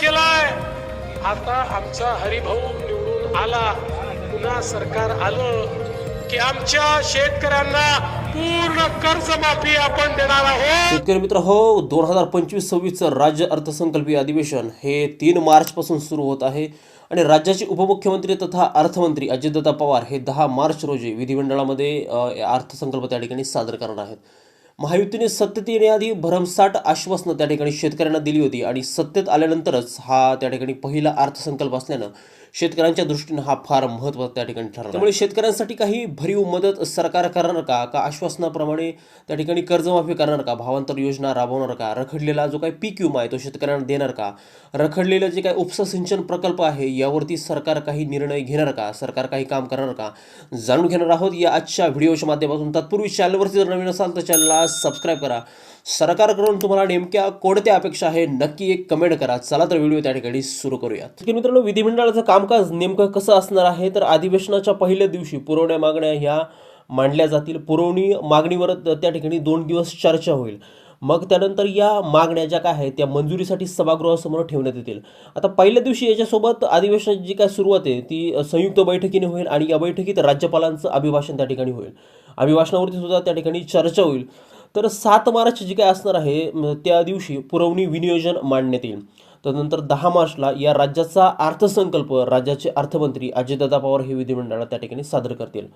केलाय. आता आमचा हरिभाऊ निवडून आला. पुन्हा सरकार आलं की आमच्या शेतकऱ्यांना पूर्ण कर्जमाफी आपण देणार आहोत. शेतकरी मित्र हो दोन हजार पंचवीस सव्वीसचं राज्य अर्थसंकल्पीय अधिवेशन हे तीन मार्चपासून सुरू होत आहे. आणि राज्याचे उपमुख्यमंत्री तथा अर्थमंत्री अजितदादा पवार हे दहा मार्च रोजी विधिमंडळामध्ये अर्थसंकल्प त्या ठिकाणी सादर करणार आहेत. महायुतीने सत्तेत येण्याआधी भरमसाठ आश्वासनं त्या ठिकाणी शेतकऱ्यांना दिली होती आणि सत्तेत आल्यानंतरच हा त्या ठिकाणी पहिला अर्थसंकल्प असल्यानं शेतकऱ्यांच्या दृष्टीनं हा फार महत्त्वाचा त्या ठिकाणी ठरला. त्यामुळे शेतकऱ्यांसाठी काही भरीव मदत सरकार करणार का? का आश्वासनाप्रमाणे त्या ठिकाणी कर्जमाफी करणार का? भावांतर योजना राबवणार का? रखडलेला जो काही पीक विमा आहे तो शेतकऱ्यांना देणार का? रखडलेलं जे काही उपसा सिंचन प्रकल्प आहे यावरती सरकार काही निर्णय घेणार का? सरकार काही काम करणार का? जाणून घेणार आहोत या आजच्या व्हिडिओच्या माध्यमातून. तत्पूर्वी चॅनलवरती जर नवीन असाल तर चॅनलला सबस्क्राईब करा. सरकारकडून तुम्हाला नेमक्या कोणत्या अपेक्षा आहे? नक्की एक कमेंट करा. चला तर व्हिडिओ त्या ठिकाणी सुरू करूयात. मित्रांनो विधिमंडळाचं कामकाज नेमकं कसं असणार आहे? तर अधिवेशनाच्या पहिल्या दिवशी पुरवण्या मागण्या ह्या मांडल्या जातील. पुरवणी मागणीवर त्या ठिकाणी दोन दिवस चर्चा होईल. मग त्यानंतर या मागण्या ज्या काय आहेत त्या मंजुरीसाठी सभागृहासमोर ठेवण्यात येतील. आता पहिल्या दिवशी याच्यासोबत अधिवेशनाची जी काय सुरुवात आहे ती संयुक्त बैठकीने होईल आणि या बैठकीत राज्यपालांचं अभिभाषण त्या ठिकाणी होईल. अभिभाषणावरती सुद्धा त्या ठिकाणी चर्चा होईल. तर सात मार्च जी काय असणार आहे त्या दिवशी पुरवणी विनियोजन मांडण्यात येईल. त्यानंतर दहा मार्चला या राज्याचा अर्थसंकल्प राज्याचे अर्थमंत्री अजितदादा पवार हे विधिमंडळात त्या ठिकाणी सादर करतील.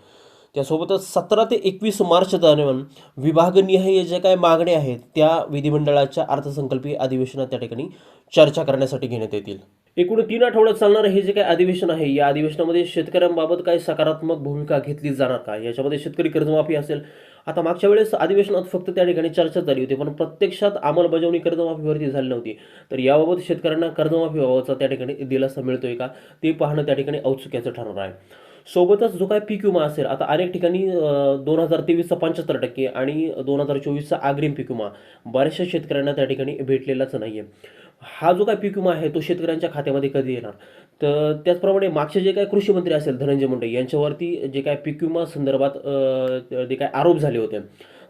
त्यासोबतच सतरा ते एकवीस मार्च दरम्यान विभागनिहाय ज्या काय मागण्या आहेत त्या विधिमंडळाच्या अर्थसंकल्पीय अधिवेशनात त्या ठिकाणी चर्चा करण्यासाठी घेण्यात येतील. एकूण तीन आठवड्यात चालणारं हे जे काही अधिवेशन आहे या अधिवेशनामध्ये शेतकऱ्यांबाबत काही सकारात्मक भूमिका घेतली जाणार का? याच्यामध्ये शेतकरी कर्जमाफी असेल. आता मागच्या वेळेस अधिवेशनात फक्त त्या ठिकाणी चर्चा झाली होती पण प्रत्यक्षात अंमलबजावणी कर्जमाफीवरती झाली नव्हती. तर याबाबत शेतकऱ्यांना कर्जमाफीबाबतचा त्या ठिकाणी दिलासा मिळतोय का? ते पाहणं त्या ठिकाणी औत्सुक्याचं ठरणार आहे. सोबतच जो काय पीक विमा असेल आता अनेक ठिकाणी दोन हजार तेवीसचा पंच्याहत्तर टक्के आणि दोन हजार चोवीसचा अग्रिम पीक विमा बऱ्याचशा शेतकऱ्यांना त्या ठिकाणी भेटलेलाच नाही आहे हा जो काय पीक विमा आहे तो शेतकऱ्यांच्या खात्यामध्ये कधी येणार? तर त्याचप्रमाणे मागचे जे काय कृषी मंत्री असेल धनंजय मुंडे यांच्यावरती जे काय पीक विमा संदर्भात जे काय आरोप झाले होते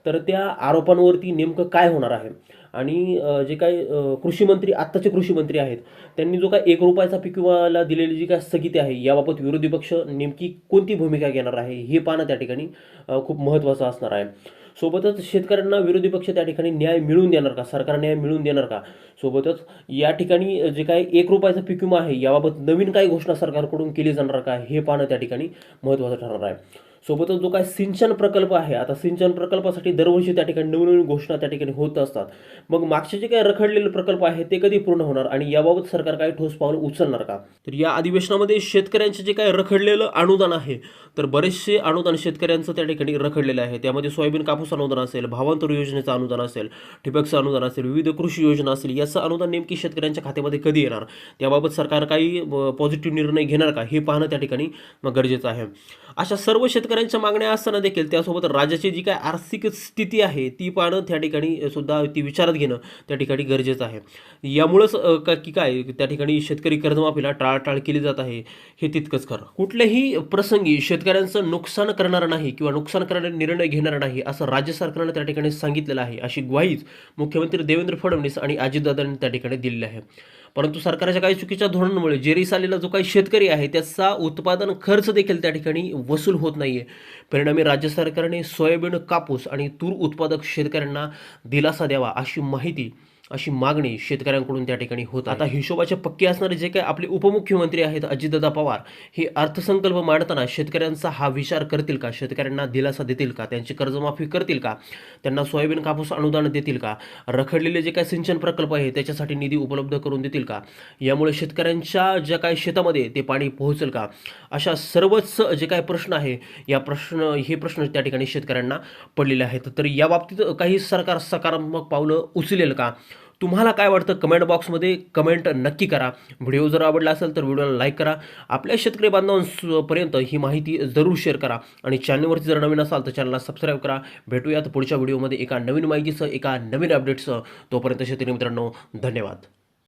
तर त्या आरोपांवरती नेमकं काय होणार आहे? आणि जे काय कृषीमंत्री कृषी मंत्री आत्ताचे कृषी मंत्री आहेत त्यांनी जो काय एक रुपयाचा पीक विमाला दिलेली जी काय स्थगिती आहे याबाबत विरोधी पक्ष नेमकी कोणती भूमिका घेणार आहे हे पाहणं त्या ठिकाणी खूप महत्त्वाचं असणार आहे. सोबतच शेतकऱ्यांना विरोधी पक्ष त्या ठिकाणी न्याय मिळवून देणार का? सरकार न्याय मिळवून देणार का? सोबतच या ठिकाणी जे काही एक रुपयाचा पीक विमा आहे याबाबत नवीन काही घोषणा सरकारकडून केली जाणार का? हे पाहणं त्या ठिकाणी महत्त्वाचं ठरणार आहे. सोबतच जो काय सिंचन प्रकल्प आहे आता सिंचन प्रकल्पासाठी दरवर्षी त्या ठिकाणी नवीन नवीन घोषणा त्या ठिकाणी होत असतात. मग मागचे जे काही रखडलेले प्रकल्प आहे ते कधी पूर्ण होणार आणि याबाबत सरकार काही ठोस पावलं उचलणार का? तर या अधिवेशनामध्ये शेतकऱ्यांचे जे काही रखडलेलं अनुदान आहे तर बरेचसे अनुदान शेतकऱ्यांचं त्या ठिकाणी रखडलेलं आहे. त्यामध्ये सोयाबीन कापूस अनुदान असेल भावांतर योजनेचं अनुदान असेल ठिबकचं अनुदान असेल विविध कृषी योजना असेल याचं अनुदान नेमकी शेतकऱ्यांच्या खात्यामध्ये कधी येणार? त्याबाबत सरकार काही पॉझिटिव्ह निर्णय घेणार का? हे पाहणं त्या ठिकाणी मग गरजेचं आहे. अशा सर्व शेतकऱ्यांच्या मागण्या असताना देखील त्यासोबत राज्याची जी काय आर्थिक स्थिती आहे ती पाहणं त्या ठिकाणी सुद्धा ती विचारात घेणं त्या ठिकाणी गरजेचं आहे. यामुळंच का की काय त्या ठिकाणी शेतकरी कर्जमाफीला टाळाटाळ केली जात आहे हे तितकंच खरं. कुठल्याही प्रसंगी शेतकऱ्यांचं नुकसान करणार नाही किंवा नुकसान करणारे निर्णय घेणार नाही असं राज्य सरकारनं त्या ठिकाणी सांगितलेलं आहे अशी ग्वाहीच मुख्यमंत्री देवेंद्र फडणवीस आणि अजितदादांनी त्या ठिकाणी दिलेली आहे. परंतु सरकारच्या काही चुकीच्या धोरणांमुळे जेरीस आलेला जो काही शेतकरी आहे त्याचा उत्पादन खर्च देखील त्या ठिकाणी वसूल होत नाही आहे परिणामी राज्य सरकारने सोयाबीन कापूस आणि तूर उत्पादक शेतकऱ्यांना दिलासा द्यावा अशी माहिती अशी मागणी शेतकऱ्यांकडून त्या ठिकाणी होत आता हिशोबाचे पक्के असणारे जे काही आपले उपमुख्यमंत्री आहेत अजितदादा पवार हे अर्थसंकल्प मांडताना शेतकऱ्यांचा हा विचार करतील का? शेतकऱ्यांना दिलासा देतील का? त्यांची कर्जमाफी करतील का? त्यांना सोयाबीन कापूस अनुदान देतील का? रखडलेले जे काही सिंचन प्रकल्प आहे त्याच्यासाठी निधी उपलब्ध करून देतील का? यामुळे शेतकऱ्यांच्या ज्या काही शेतामध्ये ते पाणी पोहोचेल का? अशा सर्वच जे काही प्रश्न आहे या प्रश्न हे प्रश्न त्या ठिकाणी शेतकऱ्यांना पडलेले आहेत. तर या बाबतीत काही सरकार सकारात्मक पावलं उचलेल का? तुम्हाला काय वाटतं? कमेंट बॉक्समध्ये कमेंट नक्की करा. व्हिडिओ जर आवडला असेल तर व्हिडिओला लाईक करा. आपल्या शेतकरी बांधवांपर्यंत ही माहिती जरूर शेअर करा. आणि चॅनलवरती जर नवीन असाल तर चॅनलला सबस्क्राईब करा. भेटूयात पुढच्या व्हिडिओमध्ये एका नवीन माहितीसह एका नवीन अपडेट्ससह तोपर्यंत शेतकरी मित्रांनो धन्यवाद.